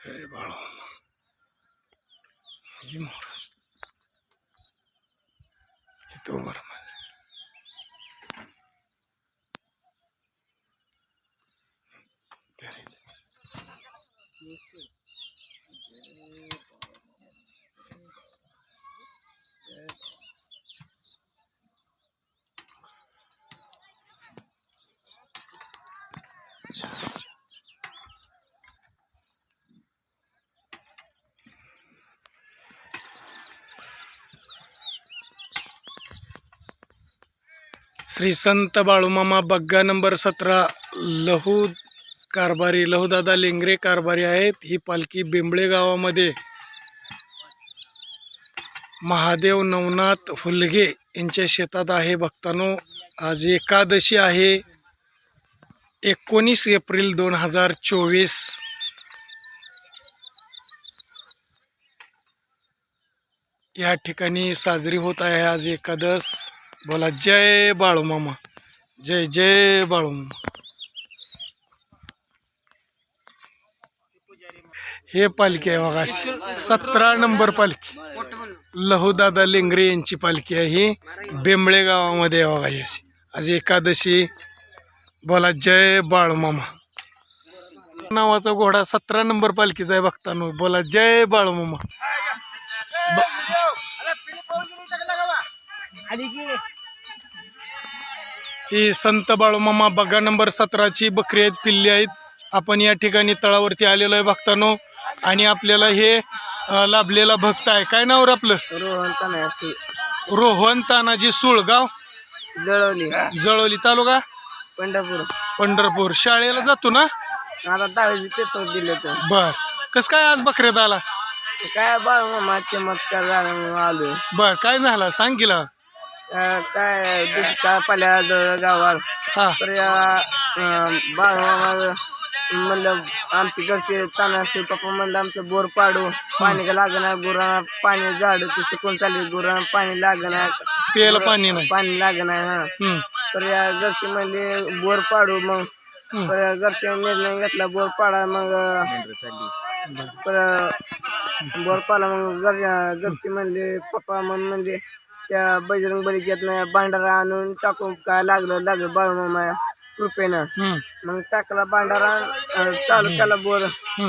हे बाळा ये महाराज इथं उभं श्री संत बाळूमामा बग्गा नंबर सतरा लहू कारभारी लहूदादा लेंगरे कारभारी आहेत. ही पालखी बेंबळे गावामध्ये. महादेव नवनाथ हुलगे यांच्या शेतात आहे. भक्तानो आज एकादशी आहे. एकोणीस एप्रिल दोन हजार चोवीस. या ठिकाणी साजरी होत आहे आज एकादश बोला जय बाळूमामा जय जय बाळूमामा हे पालखी आहे बघा सतरा नंबर पालखी. लहूदादा लेंगरे यांची पालखी आहे ही. बेंबळे गावामध्ये बघा ही अशी. आज एकादशी. बोला जय बाळूमामा नावाचा घोडा सतरा नंबर पालखीचा आहे बघतानो. बोला जय बाळूमामा ही संत बाळूमामा बग्गा नंबर सतराची बकरी आहेत पिल्ली आहेत. आपण या ठिकाणी तळावरती आलेलो आहे भक्तानो. आणि आपल्याला हे लाभलेला भक्त आहे. काय नाव रे आपलं? रोहन तनयाशी रोहन तानाजी सुळगाव जळवली. जळवली तालुका? पंढरपूर. पंढरपूर. शाळेला जातो ना? आता दहावीचे पेपर दिले तर. बर. कस काय आज बकऱ्यात आला? काय बाळ मामा चमत्कार झाला म्हणून आलोय. बर काय झालं? सांग की ला अं, काय दुष्काळ पाल्या गावात. हा. तर बाळ मामा म्हणलं आमचे घरचे तानाशी पप्पा म्हणलं आमचं बोर पाडू. पाणी का लागणार गुरांना पाणी झाड ते सुकून चालले गुरांना पाणी लागणार प्यायला पाणी नाही. पाणी लागणार हा. तर या घरचे म्हणले बोर पाडू मग. तर घरचे निर्णय घेतला बोर पाडा मग तर बोर पाडला मग घर घरचे म्हणले पप्पा मग म्हणले त्या बजरंग बलीच्यात भांडारा आणून टाकून काय लागलं लागलं बाळमामा कृपेनं मग टाकला भांडारा अं, चालू केला बोर.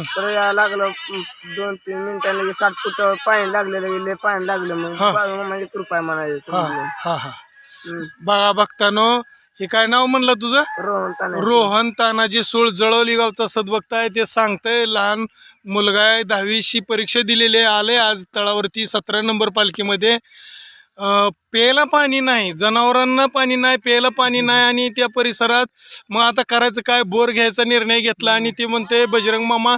तर या लागलं अं, दोन तीन मिनिटांनी सात फुट पाणी लागलेलं गेले पाणी लागलं मग. बाळमामाची कृपा आहे म्हणायचं समजलं. हा हा हम्म. बघा बघतानो हे काय नाव म्हणलं तुझं रोहन तानाजी. रोहन तानाजी सूळ जळवली गावचा सदभक्त आहे ते सांगतंय लहान मुलगा आहे दहावीची परीक्षा दिलेली आहे आले आज तळावरती सतरा नंबर पालखीमध्ये प्यायला पाणी नाही जनावरांना पाणी नाही प्यायला पाणी नाही आणि त्या परिसरात मग आता करायचं काय? बोर घ्यायचा निर्णय घेतला आणि ते म्हणते बजरंग मामा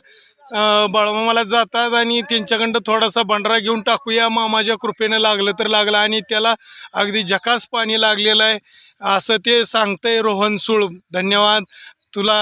बाळमामाला जातात आणि त्यांच्याकडं थोडासा भंडारा घेऊन टाकूया. मामाच्या कृपेनं लागलं तर लागलं आणि त्याला अगदी झकास पाणी लागलेलं आहे. असं ते सांगतंय रोहन सुळ. धन्यवाद. तुला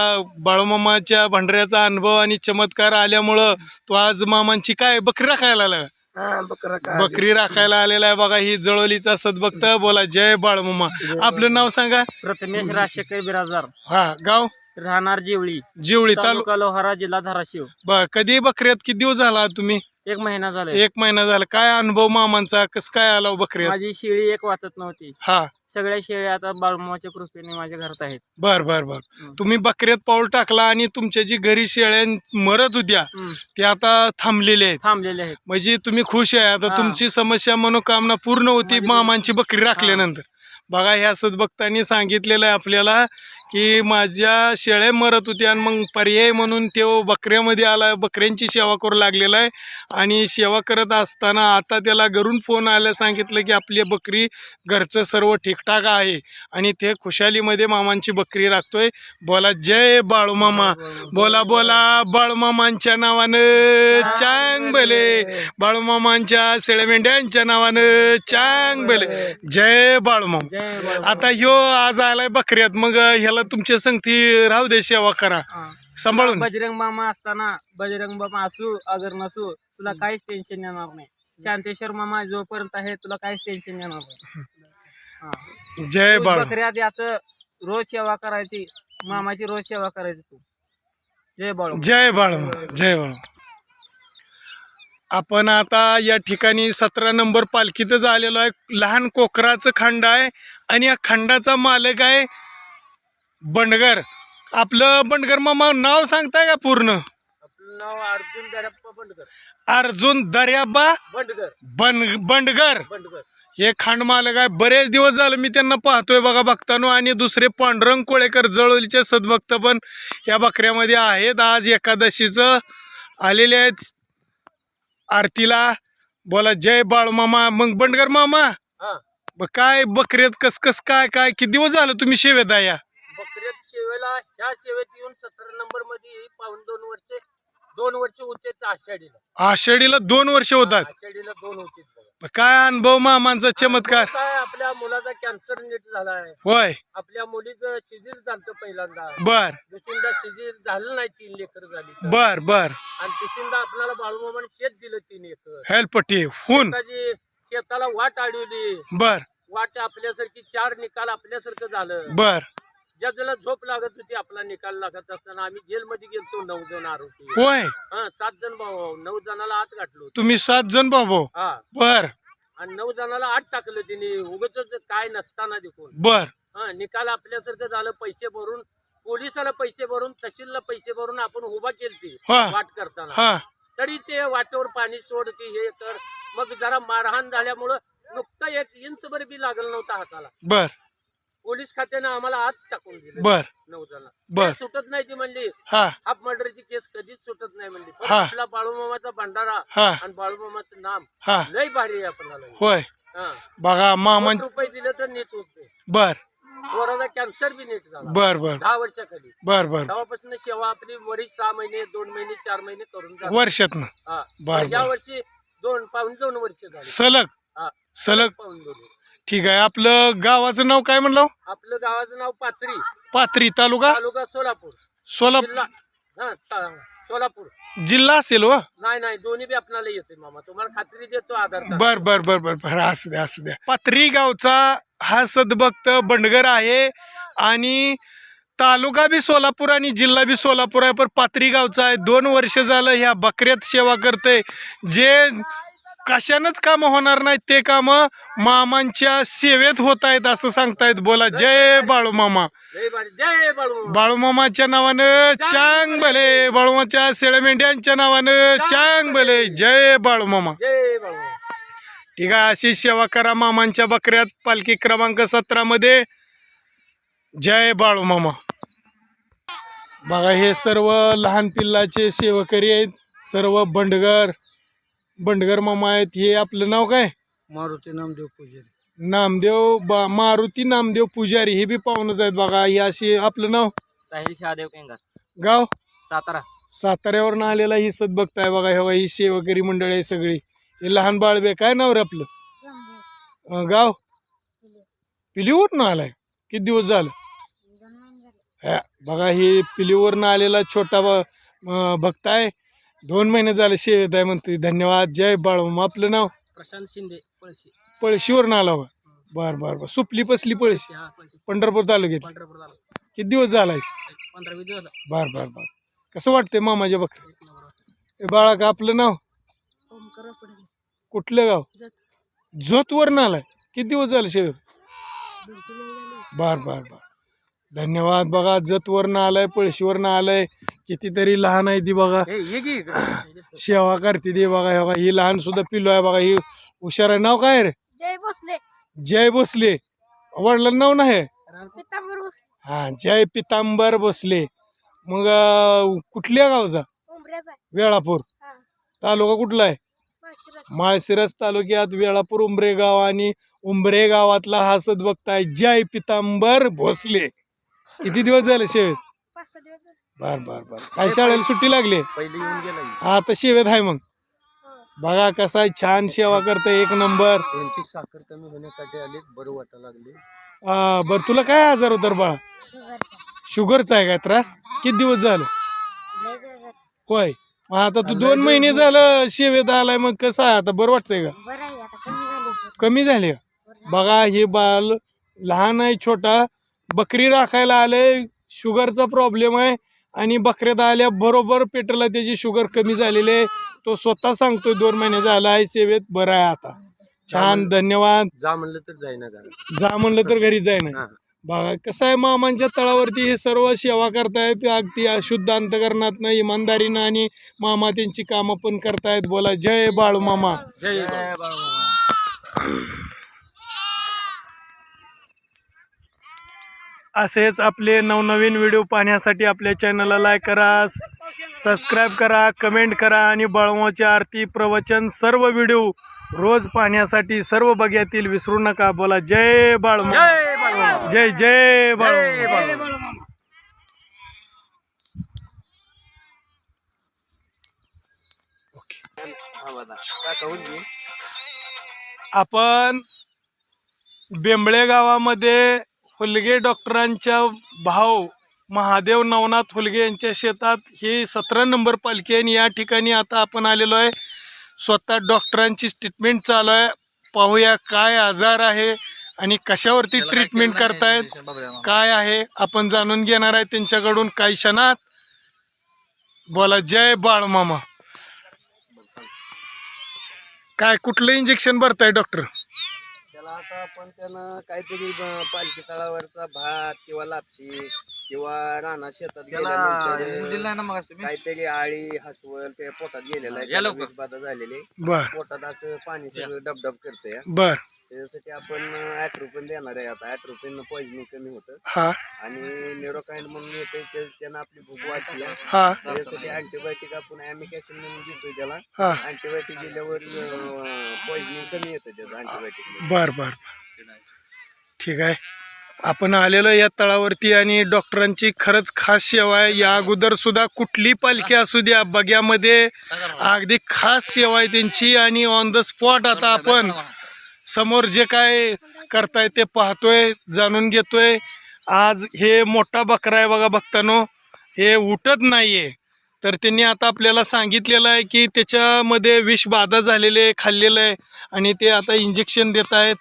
बाळमामाच्या भंडाऱ्याचा अनुभव आणि चमत्कार आल्यामुळं तू आज मामांची काय बकरी राखायला लागला? बकरा राखायला आलेला आहे बघा ही जळवलीचा सदभक्त. बोला जय बाळमामा. आपलं नाव सांगा. प्रथमेश राजशेखर बिराजदार. हा गाव? राहणार जेवळी. जिवळी तालुका तालुका लोहारा जिल्हा धाराशिव. ब कधी बकऱ्यात किती दिवस झाला तुम्ही? एक महिना झाला एक महिना झाला. काय अनुभव मामांचा? कस काय आला हो बकऱ्यात माझी शेळी एक वाचत नव्हती. हा. सगळ्या शेळ्या आता बाळमाच्या कृपेने माझ्या घरात आहेत. बर बर बर. हं. तुम्ही बकऱ्यात पाऊल टाकला आणि तुमच्या जी घरी शेळ्या मरत होत्या. त्या आता थांबलेल्या आहेत. थांबलेले आहेत. म्हणजे तुम्ही खुश आहे. आता हा. तुमची समस्या मनोकामना पूर्ण होती माझी- मामांची बकरी राखल्यानंतर. बघा ह्या सदभक्तांनी सांगितलेलं आहे आपल्याला की माझ्या शेळ्या मरत होत्या आणि मग पर्याय म्हणून तो बकऱ्यामध्ये आला. बकऱ्यांची सेवा करू लागलेला आहे. आणि सेवा करत असताना आता त्याला घरून फोन आला सांगितलं की आपली बकरी घरचं सर्व ठीकठाक आहे. आणि ते खुशालीमध्ये मामांची बकरी राखतोय. बोला जय बाळूमामा बोला बोला बाळूमामांच्या नावानं चांग भले. बाळूमामांच्या शेळमेंढ्यांच्या नावानं चांग भले. जय बाळमामा. आता ह्यो आज आलाय बकऱ्यात. मग ह्याला तुमच्या संगती राहू दे सेवा करा. सांभाळून. बजरंग मामा असताना बजरंग मामा असू अगर नसू तुला काहीच टेन्शन येणार नाही. शांतेश्वर मामा जोपर्यंत आहे तुला काहीच टेन्शन येणार नाही. जय बकऱ्यात याचं रोज सेवा करायची मामाची रोज सेवा करायची तू. जय बाळू. जय बाळू जय बाळू. आपण आता या ठिकाणी सतरा नंबर पालखीतच आलेलो आहे. लहान कोकराचं खंड आहे आणि या खंडाचा मालक आहे बंडगर. आपलं बंडगर मामा नाव सांगताय का पूर्ण? आपलं नाव अर्जुन दरप्पा बंडकर अर्जुन दर्याबा बंडकर बन बंडगर. हे खांड मालक आहे. बरेच दिवस झालं मी त्यांना पाहतोय बघा बघतानो. आणि दुसरे पांडुरंग कोळेकर जळोलीचे सद्भक्त पण या बकऱ्यामध्ये आहेत. आज एकादशीचं आलेले आहेत. आरतीला. बोला जय बाळ मामा. मग बंडगर मामा हा. ब काय बकऱ्यात कस कस काय काय किती दिवस झालं तुम्ही शेवेत आहे या? ह्या शेवेत येऊन सतरा नंबरमध्ये पाऊन दोन वर्ष दोन वर्ष होते आषाढीला. आषाढीला दोन वर्ष होतात. आषाढीला दोन होते. काय अनुभव मामांचा? चमत्कार. काय? आपल्या मुलाचा कॅन्सर नीट झालाय. होय. आपल्या मुलीचं शिजीर झालं पहिल्यांदा. बर. दुसऱ्यांदा शिजीर झालं नाही तीन एकर झाली तर. बर बर. आणि तिसऱ्यांदा आपल्याला बाळूमामाने शेत दिलं तीन एकर. हेल्पटी हुन शेताची शेताला वाट अडवली बर. वाट आपल्यासारखी चार निकाल आपल्यासारखं झालं. बर. ज्याला झोप लागत होती आपला निकाल लागत असताना आम्ही जेलमध्ये गेलतो नऊ जण आरोपी. होय. हा सात जण भाऊ नऊ जणाला आत गाठलो तुम्ही सात जण बाबू हा. बर. आणि नऊ जणाला आत टाकलं तिने उगच काय नसताना देखून. बर. हा निकाल आपल्यासारखं झालं पैसे भरून पोलिसाला पैसे भरून तहसीलला पैसे भरून आपण उभा केलती हा. वाट करताना. तरी ते वाटेवर पाणी सोडते हे कर. मग जरा मारहाण झाल्यामुळं नुकतं एक इंच भर बी लागलं नव्हतं हाताला. बर. पोलीस खात्यानं आम्हाला आज टाकून दिलं. बर. नऊ जण बर. सुटत नाही ती म्हणली. हा. हाफ मर्डरची केस कधीच सुटत नाही म्हणली. पण हा. आपला बाळूमामाचा भंडारा हा. आणि बाळूमामाचं नाम हा. लय भारी आहे आपल्याला. होय. हा. बघा मामा कोटी रुपये दिले तर नीट होते. बर. पोराचा कॅन्सर बी नीट झाला. बर बर. दहा वर्षाखाली. बर बर. तेव्हापासून सेवा आपली वरील सहा महिने दोन महिने चार महिने करून जाते. वर्षातनं. हा. बर, या बर. वर्षी दोन पाऊन दोन वर्ष झाली. सलग. हा. सलग. पाऊन दोन वर्ष. ठीक आहे आपलं गावाचं नाव काय म्हणलं? आपलं गावाचं नाव पाथरी. पाथरी तालुका? तालुका सोलापूर. सोलापूर जिल्हा हा ता- सोलापूर. जिल्हा असेल व नाही नाही दोन्ही बी आपल्याला येते मामा. तुम्हाला खात्री देतो आधार कार्ड. बर बर बर बर बर. असू द्या असू द्या. पाथरी गावचा हा सद्भक्त बंडगर आहे आणि तालुका बी सोलापूर आणि जिल्हा बी सोलापूर आहे पण पाथरी गावचा आहे. दोन वर्ष झालं ह्या बकऱ्यात सेवा करते जे कशानंच कामं होणार नाहीत ते कामं मामांच्या सेवेत होत आहेत असं सांगतायत. बोला जय बाळू मामा. जय बाळू जय बाळू. बाळूमामाच्या नावानं चांग भले बाळूमाच्या शेळमेंढ्यांच्या नावानं चांग भले. जय बाळूमामा ठीक आहे अशी सेवा करा मामांच्या बकऱ्यात. पालखी क्रमांक सतरा मध्ये. जय बाळूमामा बघा हे सर्व लहान पिल्लाचे सेवकरी आहेत. सर्व बंडगर बंडगर मामा आहेत हे आपलं नाव काय? मारुती नामदेव पुजारी. नामदेव बा मारुती नामदेव पुजारी हे बी पाहुणच आहेत बघा हे अशी आपलं नाव? साहिल शहादेव केंगार गाव? सातारा. साताऱ्यावरनं आलेला ही सद्भक्त आहे बघा हे बघा ही सेवकरी मंडळी आहे सगळी. हे लहान बाळबे काय नाव रे आपलं? अं, गाव? पिलीवरनं आलाय. किती दिवस झालं? हा, बघा हे पिलीवरनं आलेला छोटा ब- अं, भक्त आहे. दोन महिने झाले सेवेत आहे म्हणतोय. धन्यवाद. जय बाळू आपलं नाव? प्रशांत शिंदे पळशी. पळशीवरनं आला बा. बर बर बर. सुपली पसली पळशी. हा पळशी. पंढरपूर तालुक्यात पंढरपूर झाला किती दिवस झालाय पंधरा वीस झालं. बर बर बर. कसं वाटतंय मामाच्या बकरी बाळा का आपलं नाव? कुठलं गाव? जोतवरनं आलाय. किती दिवस झाले शेवेत? बर बर बर. धन्यवाद बघा. जतवरनं आलाय पळशीवरनं आलाय. कितीतरी लहान आहे ती बघा. सेवा करते ती बघा हे बघा ही लहान सुद्धा पिल्लो आहे बघा ही हुशार आहे. नाव काय रे? जय भोसले. जय भोसले. वडिलांना नाव नाही? हा जय पितांबर भोसले. मग कुठल्या गावचा? वेळापूर. हा. तालुका कुठला आहे? माळशिरस. माळशिरस तालुक्यात वेळापूर उंबरे गाव आणि उंबरे गावातला हा सद्भक्त आहे जय पितांबर भोसले. किती दिवस झाले शेवेत? बर बर बर. काय शाळेला सुट्टी लागली? पहिले येऊन गेला हा आता शेवेत आहे मग. बघा कसा आहे छान सेवा करते एक नंबर. त्यांची साखर कमी होण्यासाठी आले बरं वाटायला लागले. आ, बर तुला काय आजार होता रे बाळा? शुगरचा शुगरचा आहे काय त्रास? किती दिवस झालं? लय. होय. मग आता तू दोन महिने झालं शेवेत आलाय मग कसं आहे? आता बरं वाटतंय का? बरं आहे आता कमी झाले. कमी झाले का? बघा हे बाल लहान आहे छोटा. बकरी राखायला आले शुगरचा प्रॉब्लेम आहे. आणि बकऱ्यात आल्या बरोबर पेट्रोलला त्याची शुगर कमी झालेली आहे. तो स्वतः सांगतोय दोन महिने झाला आहे सेवेत बरं आहे आता. छान धन्यवाद. जा म्हणलं तर जाईना घरात. जा म्हणलं तर घरी जाय ना हा. बघा कसं आहे मामांच्या तळावरती हे सर्व सेवा करतायत अगदी अशुद्ध अंतकरणातनं इमानदारीनं आणि मामा त्यांची कामं पण करतायत. बोला जय बाळू मामा. जय असेच आपले नवनवीन व्हिडिओ पाहण्यासाठी आपल्या चॅनलला लाईक करा सबस्क्राईब करा कमेंट करा आणि बाळूमाची आरती प्रवचन सर्व व्हिडिओ रोज पाहण्यासाठी सर्व बघ्यातील विसरू नका बोला जय बाळूमा जय. जय बाळू. आपण बेंबळे गावामध्ये हुलगे डॉक्टरांच्या भाऊ महादेव नवनाथ हुलगे यांच्या शेतात ही सतरा नंबर पालखी आहे आणि या ठिकाणी आता आपण आलेलो आहे. स्वतः डॉक्टरांची ट्रीटमेंट चालू आहे. पाहूया काय आजार आहे आणि कशावरती ट्रीटमेंट करतायत काय आहे आपण जाणून घेणार आहे त्यांच्याकडून काही क्षणात. बोला जय बाळमामा. काय कुठलं इंजेक्शन भरताय डॉक्टर आता आपण त्यानं काहीतरी पालखी तळावरचा भात किंवा लापशी किंवा राणा शेतात गेल्यानंतर काहीतरी आळी हसवल ते पोटात गेलेलं आहे त्याला विषबाधा झालेली बर. पोटात असं पाणी सगळं डबडब करतंय. बर. त्याच्यासाठी आपण ॲट्रोपिन देणार आहे आता. ॲट्रोपिन पॉइझनिंग कमी होतं. हा. आणि न्यूरोकाइंड म्हणून येते ते त्यानं आपली भूक. हा. त्याच्यासाठी अँटीबायोटिक आपण ॲसिड म्हणून देतोय त्याला. हा. अँटीबायोटिक दिल्यावर पॉइझनिंग कमी येतं त्याचं अँटीबायोटिक बर बर. ठीक आहे. आपण आलेलो या तळावरती आणि डॉक्टरांची खरंच खास सेवा आहे. या अगोदर सुद्धा कुठली पालखी असू द्या बग्यामध्ये अगदी खास सेवा आहे त्यांची आणि ऑन द स्पॉट आता आपण समोर जे काय करताय ते पाहतोय जाणून घेतोय. आज हे मोठा बकरा आहे बघा बघतानो हे उठत नाहीये. तर त्यांनी आता आपल्याला सांगितलेलं आहे की त्याच्यामध्ये विषबाधा बाधा आहे खाल्लेलं आहे आणि ते आता इंजेक्शन देत आहेत.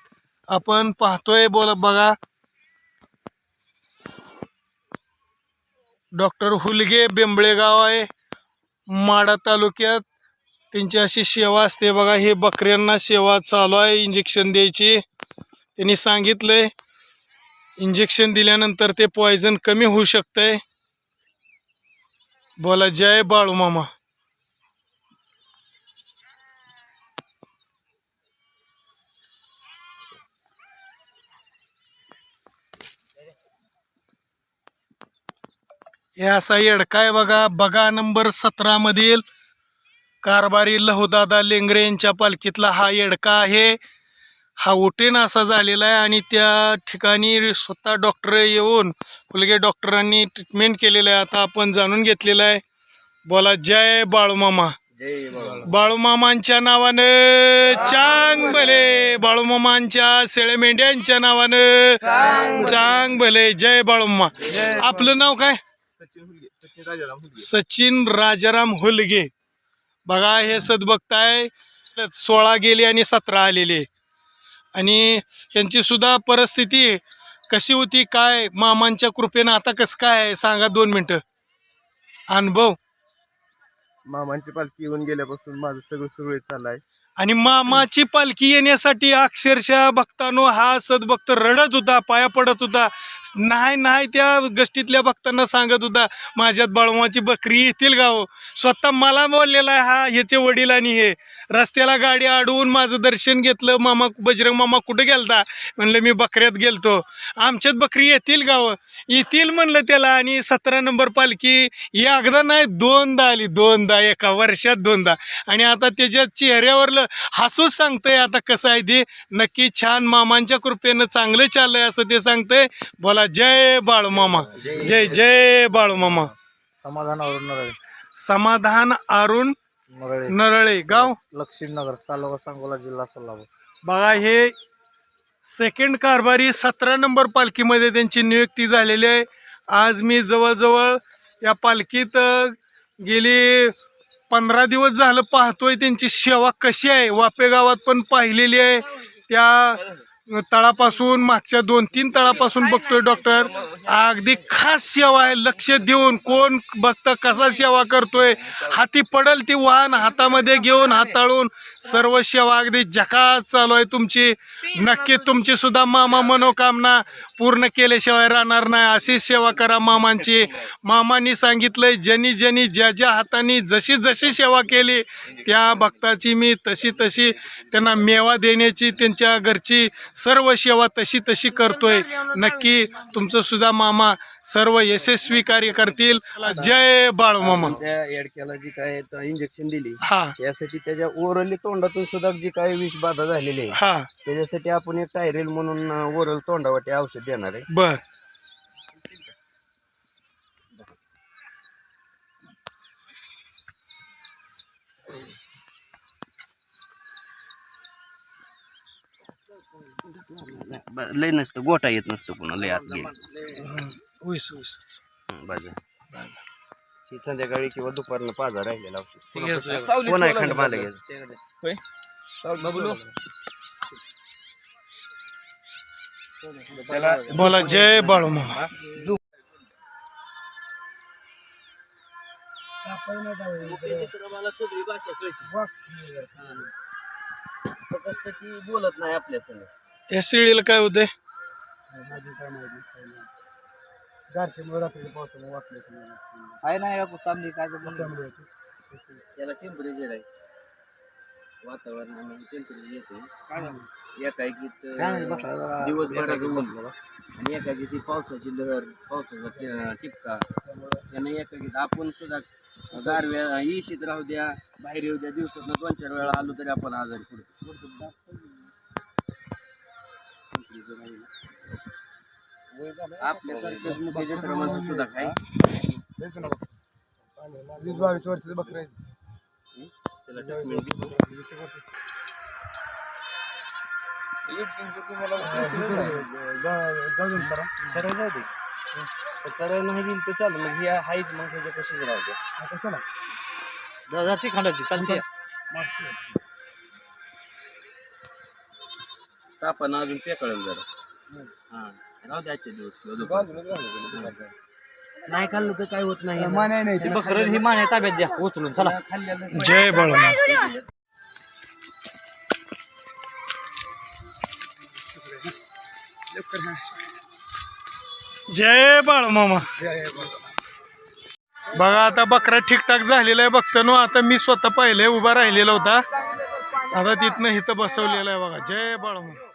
आपण पाहतोय बोला बघा. डॉक्टर हुलगे बेंबळेगाव आहे. माडा तालुक्यात त्यांची अशी सेवा असते. बघा हे बकऱ्यांना सेवा चालू आहे इंजेक्शन द्यायची. त्यांनी सांगितलंय इंजेक्शन दिल्यानंतर ते पॉयझन कमी होऊ शकतंय. बोला जय बाळूमामा. हे असा येडका आहे बघा. बघा नंबर सतरा मधील. कारभारी लहुदादा लेंगरे यांच्या पालखीतला हा येडका आहे. हा उटेन असा झालेला आहे आणि त्या ठिकाणी स्वतः डॉक्टर येऊन फुलगे डॉक्टरांनी ट्रीटमेंट केलेलं आहे. आता आपण जाणून घेतलेलं आहे. बोला जय बाळूमामा. बाळूमामांच्या नावानं चांग भले. बाळूमामांच्या शेळे मेंढ्यांच्या नावानं चांग भले. जय बाळूमामा. आपलं नाव काय? सचिन राजाराम हुलगे. बघा हे सदबघताय सोळा गेले आणि सतरा आलेले आणि यांची सुद्धा परिस्थिती कशी होती काय मामांच्या कृपेनं आता कसं काय आहे सांगा दोन मिनटं. अनुभव. मामांची पालखी येऊन गेल्यापासून माझं सगळं सुरळीत चाललंय. आणि मामाची पालखी येण्यासाठी अक्षरशः भक्तानो हा सदभक्त रडत होता पाया पडत होता. नाही नाही त्या गष्टीतल्या भक्तांना सांगत होता माझ्यात बाळमाची बकरी येतील गाव हो? स्वतः मला बोललेला आहे हा ह्याचे वडील आणि हे. रस्त्याला गाडी अडवून माझं दर्शन घेतलं मामा बजरंग मामा कुठं गेलता? म्हणलं मी बकऱ्यात गेलतो. आमच्यात बकरी येतील गाव हो? येतील म्हणलं त्याला आणि सतरा नंबर पालखी एकदा नाही दोनदा आली दोनदा एका वर्षात दोनदा. आणि आता त्याच्या चेहऱ्यावरलं हसूच सांगतंय आता कसं आहे ते? नक्की छान मामांच्या कृपेनं चांगलं चाललंय असं ते सांगतंय. बोला जय बाळूमामा जय जय बाळूमामा समाधानावरून नरळे. समाधान अरुण नरळे. नरळे गाव? लक्ष्मीनगर तालुका सांगोला जिल्हा सोलापूर. बघा हे सेकंड कारभारी सतरा नंबर पालखीमध्ये त्यांची नियुक्ती झालेली आहे. आज मी जवळजवळ या पालखीत अ, गेली पंधरा दिवस झालं पाहतोय त्यांची सेवा कशी आहे. वापे गावात पण पाहिलेली आहे. त्या तळापासून मागच्या दोन तीन तळापासून बघतोय डॉक्टर अगदी खास सेवा आहे. लक्ष देऊन कोण बघतं कसा सेवा करतोय? हाती पडल ती वाहन हातामध्ये घेऊन हाताळून सर्व सेवा अगदी झकास चालू आहे तुमची. नक्की तुमची सुद्धा मामा मनोकामना पूर्ण केल्याशिवाय राहणार नाही. अशी सेवा करा मामांची. मामांनी सांगितलंय ज्यांनी ज्यांनी ज्या ज्या हातांनी जशी जशी सेवा केली त्या भक्ताची मी तशी तशी त्यांना मेवा देण्याची त्यांच्या घरची सर्व सेवा तशी तशी करतोय. नक्की तुमचं सुद्धा मामा सर्व यशस्वी कार्य करतील. जय बाळ मामा. त्या येडक्याला जी काय इंजेक्शन दिली हा. यासाठी त्याच्या ओरली तोंडातून सुद्धा जी काही विष बाधा झालेली आहे हा. त्याच्यासाठी आपण एक टायरेल म्हणून ओरल तोंडावाटे औषध देणार आहे. बर. ब- लय नसतं गोटा येत नसतं पुन्हा लय आत गेलं. हं, बाजू ही संध्याकाळी किंवा दुपारनं पाजा राहिलेला औषध कोण आहे खंड मला त्याला बोला जय बाळू मामा. मला सगळी भाषा कळते फक्त ती बोलत नाही आपल्या संग. या शिळीला काय होतंय? आहे ना चांगली काय त्याला टेम्परेचर आहे. वातावरणामध्ये टेम्परेचर येते. एकाएकीत अं, दिवसभराचं ऊन आणि एकाएकी पावसाची लहर पावसाचा टिपका त्यानं एकाएकीत आपण सुद्धा गारव्या इशीत राहू द्या बाहेर येऊ द्या दिवसात दोन चार वेळा आलो तरी आपण आजारी पडतो. आपल्यासारखंच मुख्य माणसं सुद्धा काय? वीस बावीस वर्षाचे बकरे चढायला नाही दिली तर चालेल मग ही हायच मग ह्याच्या कशीच राहू द्या. जाती खंडाची चालते. तापानं अजून पेकळेल जरा. हा राहू द्या दिवस किंवा दुपारी. नाही खाल्लं तर काय होत नाही. बकरं ही माने ताब्यात द्या उचलून चला. खाल्ल्यानं जय बाळू मामा जय बाळ मामा बघा आता बकरा ठीकठाक झालेला आहे. बघताना आता मी स्वतः पाहिले उभा राहिलेला होता. आता तिथनं इथं बसवलेला आहे बघा. जय बाळ मामा